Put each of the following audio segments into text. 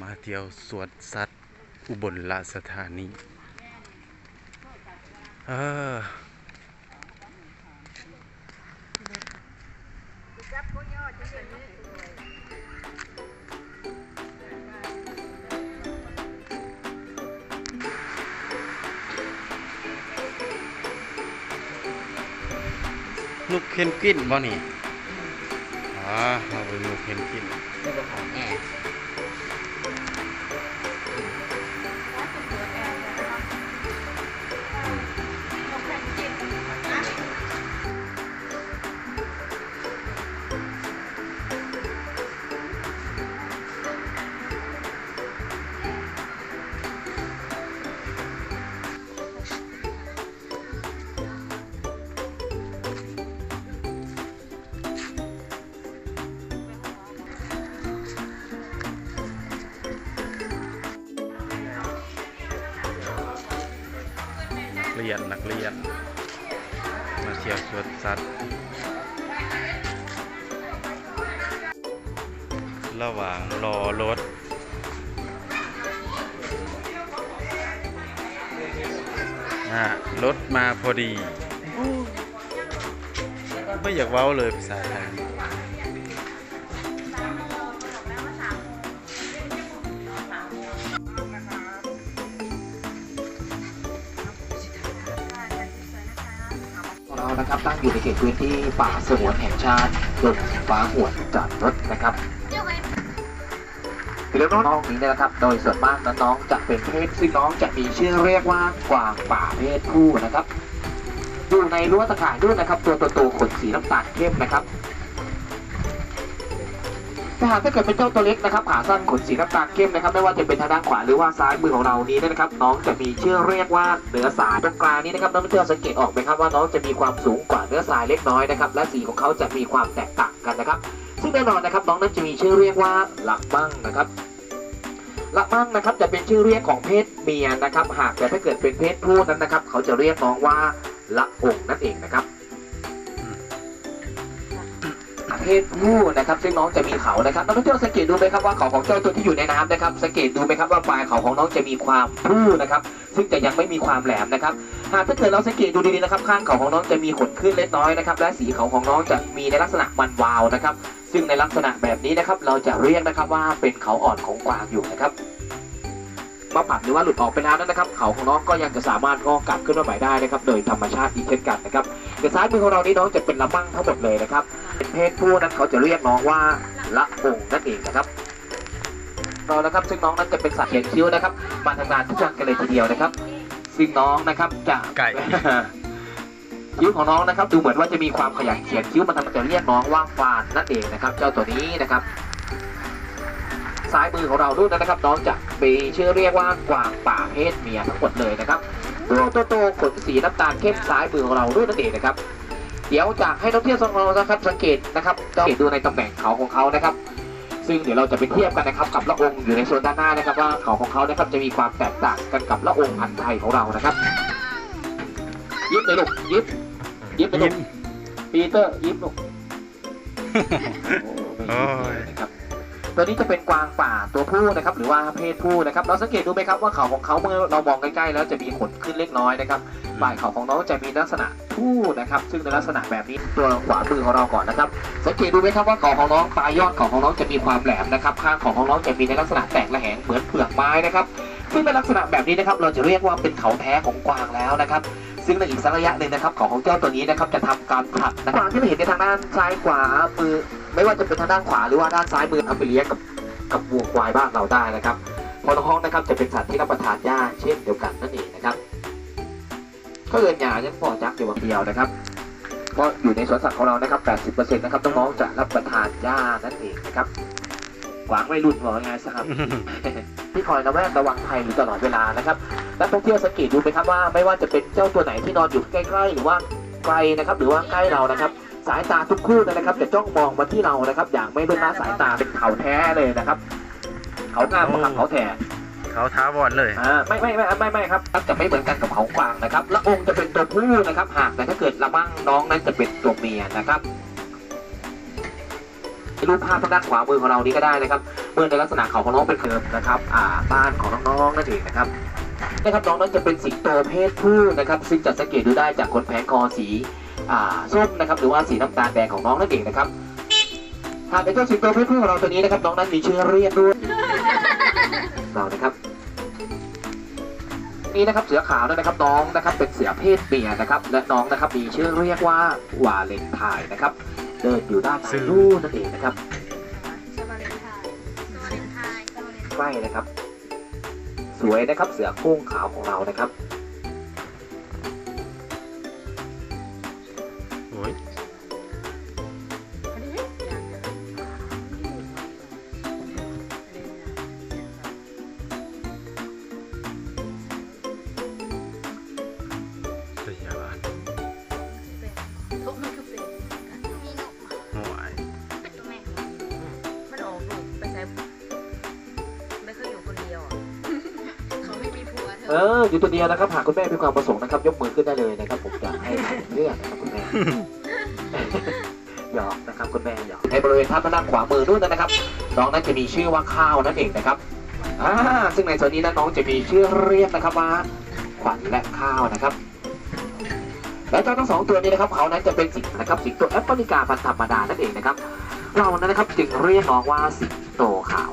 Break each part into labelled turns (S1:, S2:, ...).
S1: มาเที่ยวสวนสัตว์ อุบลราชธานีเออลูกเพนกวินบ่นี่อ่าเราไปลูกเพนกวิน
S2: นี่เป็ของแร์
S1: นักเรียนนักเรียน มาเที่ยวสวนสัตว์ ระหว่างรอรถรถมาพอดีไม่อยากเว้าเลยภาษาไทย
S2: เรานะครับตั้งอยู่ในเขตพื้นที่ป่าสงวนแห่งชาติดงฟ้าหวดจอดรถนะครับเรื่องน้องนี้นะครับ โดยส่วนมากน้องจะเป็นเพศซึ่งน้องจะมีชื่อเรียกว่ากวางป่าเพศผู้นะครับอยู่ในรั้วตะข่ายด้วยนะครับ ตัวโตๆขนสีน้ำตาลเข้มนะครับ ถ้าหากถ้าเกิดเป็นเจ้าตัวเล็กนะครับขาสั้นขนสีน้ำตาลเข้มนะครับไม่ว่าจะเป็นทางด้านขวาหรือว่าซ้ายมือของเรานี้นะครับ น้องจะมีชื่อเรียกว่าเนื้อสายตรงกลางนี้นะครับน้องเพื่อนสังเกตออกไหมครับว่าน้องจะมีความสูงกว่าเนื้อสายเล็กน้อยนะครับและสีของเขาจะมีความแตกต่างกันนะครับ ซึ่งแน่นอนนะครับน้องนั้นจะมีชื่อเรียกว่าหลักมั่งนะครับหลักมั่งนะครับจะเป็นชื่อเรียกของเพศเมียนะครับ หากแต่ถ้าเกิดเป็นเพศผู้นั้นนะครับ เขาจะเรียกน้องว่าละองนั่นเองนะครับ เพศผู้นะครับ ซึ่งน้องจะมีเขานะครับน้องเที่ยวสังเกตดูไหมครับว่าเขาของเจ้าตัวที่อยู่ในน้ำนะครับ สังเกตดูไหมครับว่าปลายเขาของน้องจะมีความผู้นะครับ ซึ่งจะยังไม่มีความแหลมนะครับ หากถ้าเกิดเราสังเกตดูดีๆนะครับ ข้างเขาของน้องจะมีขนขึ้นเล็กน้อยนะครับ และสีเขาของน้องจะมีในลักษณะมันวาวนะครับ ซึ่งในลักษณะแบบนี้นะครับ เราจะเรียกนะครับว่าเป็นเขาอ่อนของกวางอยู่นะครับ มาปัดหรือว่าหลุดออกไปแล้วนะครับ เขาของน้องก็ยังจะสามารถงอกกลับขึ้นมาใหม่ได้นะครับโดยธรรมชาติอีกเช่นกันนะครับเดี๋ยวซ้ายมือของเรานี้น้องจะเป็นละมั่งทั้งหมดเลยนะครับเป็นเพศผู้นั้นเขาจะเรียกน้องว่าละองนั่นเองนะครับเรานะครับซึ่งน้องนั้นจะเป็นสัตว์เขียนคิ้วนะครับมาทำงานทุกวันกันเลยทีเดียวนะครับ ซึ่งน้องนะครับจะ
S1: ไก่
S2: คิ้วของน้องนะครับดูเหมือนว่าจะมีความขยันเขียนคิ้วมันทำให้จะเรียกน้องว่าฟานนั่นเองนะครับ เจ้าตัวนี้นะครับ ซ้ายมือของเราด้วยนะครับ น้องจะมีชื่อเรียกว่ากวางป่าเพศเมียทั้งหมดเลยนะครับตัวโตๆขนสีน้ำตาลเข้มซ้ายมือของเราด้วยนั่นเองนะครับ เดี๋ยวจากให้นักเที่ยวของเรานะครับสังเกตนะครับสังเกตดูในตำแหน่งเขาของเขานะครับ ซึ่งเดี๋ยวเราจะไปเทียบกันนะครับกับละองค์อยู่ในโซนด้านหน้านะครับ ว่าเขาของเขานะครับจะมีความแตกต่างกันกับละองค์พันธุ์ไทยของเรานะครับยิบเลยลูกยิบยิบเลยลู
S1: ยิ้
S2: ก
S1: ม
S2: ปีเตอร์ยิบลูก
S1: โอ้ย
S2: นะครับ ตัวนี้จะเป็นกวางป่าตัวผู้นะครับ หรือว่าเพศผู้นะครับ เราสังเกตดูไหมครับว่าเขาของเขาเมื่อเรามองใกล้ๆแล้วจะมีขนขึ้นเล็กน้อยนะครับปลายเขาของน้องจะมีลักษณะผู้นะครับ ซึ่งในลักษณะแบบนี้ตัวขวามือของเราก่อนนะครับ สังเกตดูไหมครับว่าเขาของน้องปลายยอดเขาของน้องจะมีความแหลมนะครับ ข้างเขาของน้องจะมีในลักษณะแตกระแหงเหมือนเปลือกไม้นะครับ ซึ่งในลักษณะแบบนี้นะครับ เราจะเรียกว่าเป็นเขาแท้ของกวางแล้วนะครับซึ่งในอีกสักระยะหนึ่งนะครับเขาของเจ้าตัวนี้นะครับจะทำการผลัดนะครับกวางที่เราเห็นในทางด้านซ้ายขวามือ ไม่ว่าจะเป็นทางด้านขวาหรือว่าด้านซ้ายมือเอาไปเลี้ยงกับกับวัวควายบ้านเราได้นะครับพอน้องนะครับจะเป็นสัตว์ที่รับประทานหญ้าเช่นเดียวกันนั่นเองนะครับ ก็เอินหญ้ายังพอจักอยู่วันเดียวนะครับเพราะอยู่ในสวนสัตว์ของเรานะครับ 80%นะครับน้องๆจะรับประทานหญ้านั่นเองนะครับกวางไม่รุนหรอไงสักครับที่คอยระแวดระวังภัยอยู่ตลอดเวลานะครับนักท่องเที่ยวสังเกตดูไหมครับว่าไม่ว่าจะเป็นเจ้าตัวไหนที่นอนอยู่ใกล้ ๆ หรือว่าไกลนะครับ หรือว่าใกล้เรานะครับ สายตาทุกคู่นะครับจะจ้องมองมาที่เรานะครับ อย่างไม่เบื่อสายตาเป็นเขาแท้เลยนะครับเขางามกว่าเขาแท้
S1: เขาท้าวอนเลย
S2: อ่าไม่ไม่ไม่ไม่ไม่ครับจะไม่เหมือนกันกับเขากวางนะครับละองค์จะเป็นตัวผู้นะครับหากแต่ถ้าเกิดละมั่งน้องนั้นจะเป็นตัวเมียนะครับรูปภาพทางด้านขวามือของเรานี้ก็ได้นะครับมื่อในลักษณะเขาของน้องเป็นเคิร์มนะครับอ่าบ้านของน้องๆนั่นเองนะครับนะครับน้องนั้นจะเป็นสิงโตเพศผู้นะครับ ซึ่งจะสังเกตดูได้จากขนแผงคอสีอ่า ส้มนะครับหรือว่าสีน้ำตาลแดงของน้องนั่นเองนะครับหากในเจ้าสิงโตเพศผู้ของเราตัวนี้นะครับน้องนั้นมีชื่อเรียกด้วยเรานะครับนี่นะครับเสือขาวนั่นนะครับน้องนะครับเป็นเสือเพศเมียนะครับและน้องนะครับมีชื่อเรียกว่าวาเลนไทน์นะครับเดินอยู่ด้านในนู่นนั่นเองนะครับ
S3: สวาเลนไทน์สวาเลนไทน์สวาเลนไทน์
S2: ใกล้นะครับ สวยนะครับเสือโคร่งขาวของเรานะครับ
S1: เธ
S2: เอ
S3: อ
S2: ออยู่ตัวเดียวนะครับ หากคุณแม่มีความประสงค์นะครับ ยกมือขึ้นได้เลยนะครับ ผมจะให้เลือกนะครับคุณแม่หยอกนะครับคุณแม่หยอกในบริเวณท่าพระด้านขวามือนู่นนะครับ น้องนั้นจะมีชื่อว่าข้าวนั่นเองนะครับอ่าซึ่งในส่วนนี้นะน้องจะมีชื่อเรียกนะครับว่าขวัญและข้าวนะครับและเจ้าทั้งสองตัวนี้นะครับเขานั้นจะเป็นสิงนะครับสิงโตแอฟริกาพันธุ์ธรรมดานั่นเองนะครับ เรานั้นนะครับจึงเรียกน้องว่าสิงโตขาว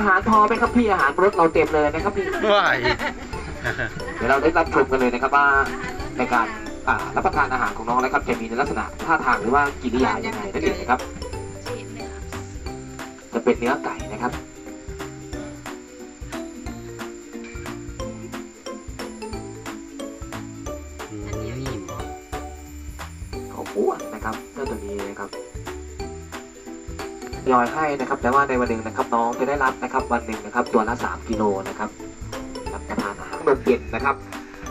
S2: อาหารพอไหมครับพี่อาหารรสเราเต็มเลยนะครับพี่
S1: ว้าย
S2: เดี๋ยวเราได้รับชมกันเลยนะครับว่าในการอ่ารับประทานอาหารของน้องนะครับจะมีในลักษณะท่าทางหรือว่ากิริยายังไงนั่นเองนะครับ
S3: ชีสเนี่ย
S2: จะเป็นเนื้อไก่นะครับ
S4: ยอ
S2: ยให้นะครับ แต่ว่าในวันหนึ่งนะครับน้องจะได้รับนะครับวันหนึ่งนะครับตัวละ 3 กิโลนะครับรับประทานอาหารนมเย็นนะครับ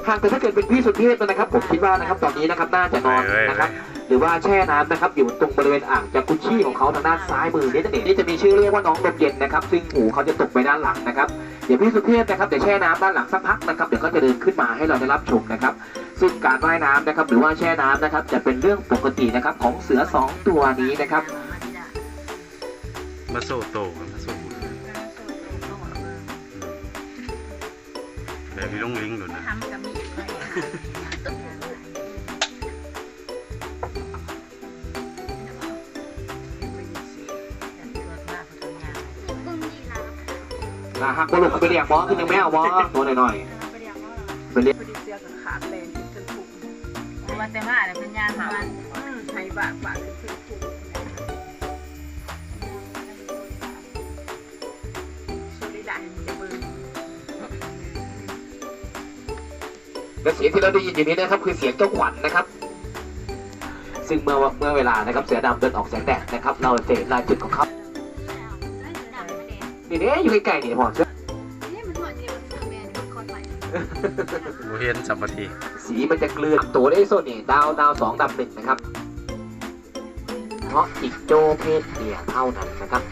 S2: หากแต่ถ้าเกิดเป็นพี่สุเทพนะครับ ผมคิดว่านะครับตอนนี้นะครับน่าจะนอนนะครับหรือว่าแช่น้ำนะครับอยู่ตรงบริเวณอ่างจากุชชี่ของเขาทางด้านซ้ายมือนี่นั่นเองนี่จะมีชื่อเรียกว่าน้องนมเย็นนะครับ ซึ่งหูเขาจะตกไปด้านหลังนะครับเดี๋ยวพี่สุเทพนะครับเดี๋ยวแช่น้ำด้านหลังสักพักนะครับเดี๋ยวก็จะเดินขึ้นมาให้เราได้รับชมนะครับ ซึ่งการว่ายน้ำนะครับหรือว่าแช่น้ำนะครับจะเป็นเรื่องปกตินะครับของเสือสองตัวนี้นะครับ
S1: มาโซโตมาโซแบบพี่ลุงลิงดูนะ
S4: ทำกับมี
S2: นะฮะก็ลูกไปเรียกบอสขึ้นยังไม่เอาบอสตัวหน่อย
S3: ไปเรียกว่า
S2: ๆไปเรียก
S5: พอดีเสียกับขาดแรงที่ขึ้นถูก
S4: ว่าแต่มาเนี่ยเป็นยานมัน
S5: ให้บากบากขึ้น
S2: และเสียงที่เราได้ยินอยู่นี้นะครับคือเสียงเจ้าขวัญนะครับ ซึ่งเมื่อเมื่อเวลานะครับเสือดำเดินออกแสงแดดนะครับ เราจะเห็นลายจุดของเขา
S3: แล้วเสือดำไม่เด็ก
S2: นี่เนี่ยอยู่ใกล้ๆนี่พอเสื้อ
S3: นี่มันหัวเดียวเสือแม่นี่มันคอนไหล
S1: บ่เห็นสัมปที
S2: สีมันจะเกลือนตัวได้โซนนี่ดาวดาวสองดำหนึ่งนะครับ เพราะจิกโจ้เพศเมียเท่านั้นนะครับ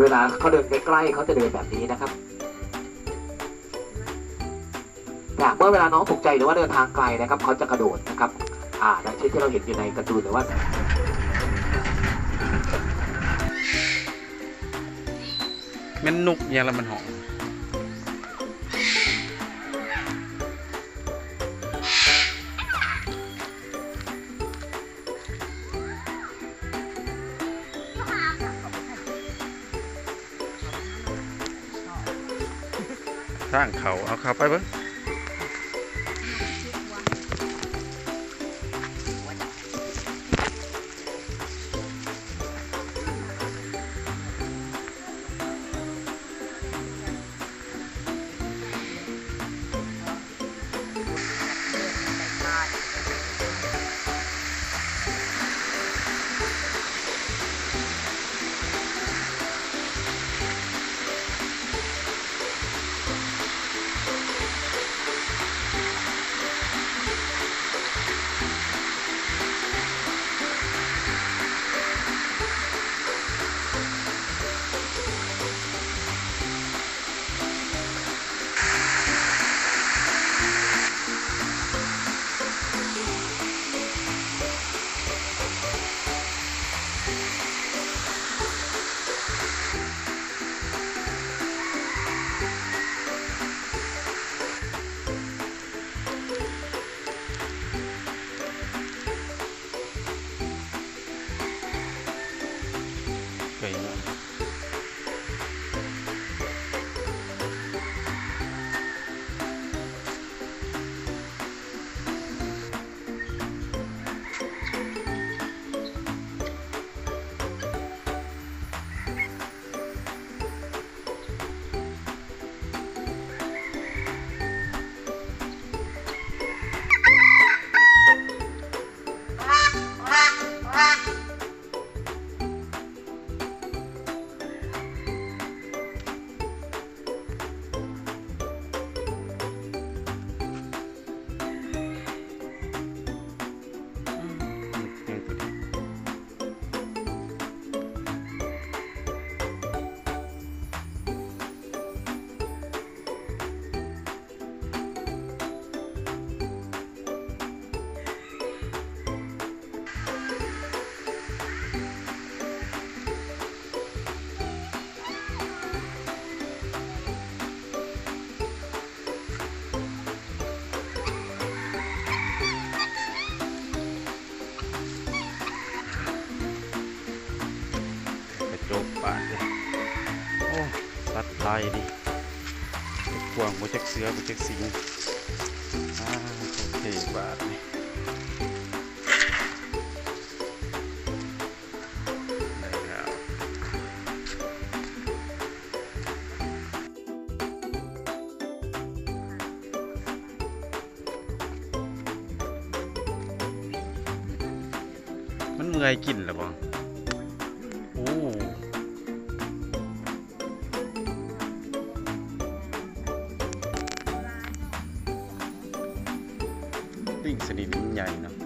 S5: เว
S2: ลาเขาเดินใกล้ๆเขาจะเดินแบบนี้นะครับแต่เมื่อเวลาน้องถูกใจหรือว่าเดินทางไกลนะครับเขาจะกระโดดนะครับ อ่าดังเช่นที่เราเห็นอยู่ในการ์ตูนหรือว่า
S1: แม่นนุกย่างละมันหอม สร้างเขาเอาเข้าไปเบิ้ง ตัดลายดิกวางโมเจ็กเสือโมเจ็กสิงอ่าโอเคบาท ติ้งสนิมมันใหญ่เนาะ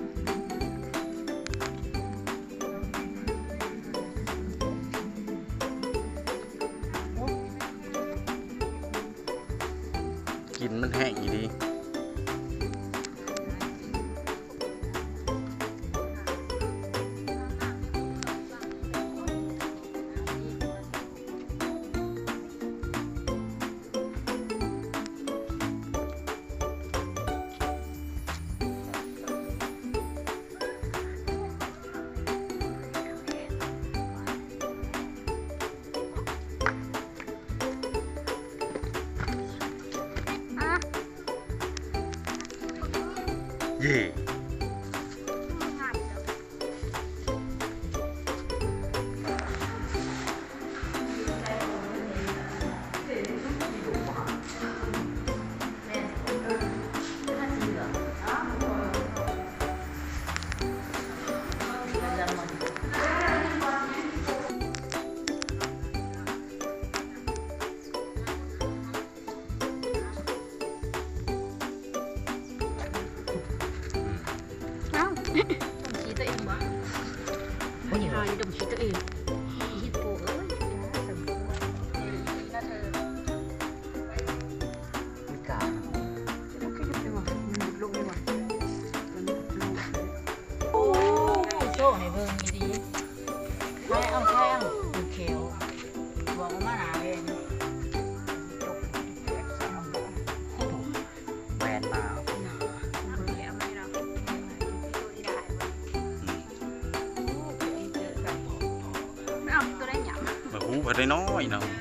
S1: มา
S3: หู
S5: ไ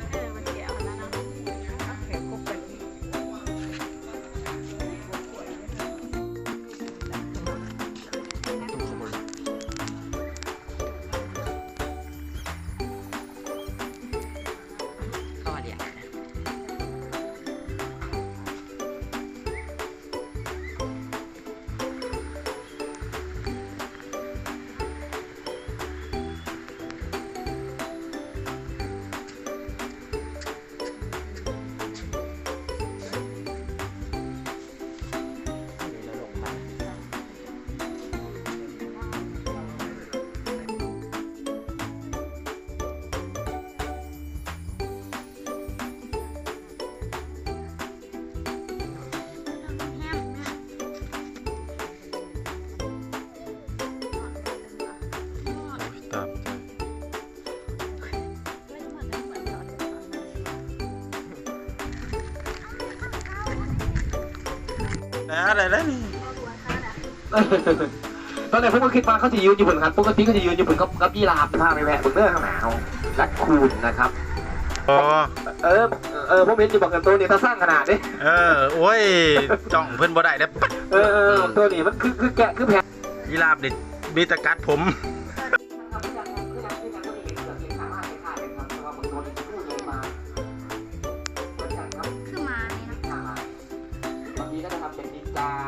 S5: แล้
S3: ว
S4: อะ
S1: ไรแล้วนี่
S2: ตอนแรกผมก็คิดว่าเขาจะยืนอยู่บนครับปกติเขาจะยืนอยู่บนกับกับยีราฟพาไปแวะบนเนื้อข้างหนาวและคูนนะครับ
S1: อ๋อ
S2: เออ เออผมเห็นอยู่บอกกันตัวนี้ถ้าสร้างขนาดนี้
S1: เออ โอ้ยจ้องเพิ่นบ่ได้เด้อปั๊ด
S2: เออเออตัวนี้มันคือคือแกะคือแพะ
S1: ยีราฟนี่มีแตะกัดผม hp berbicara.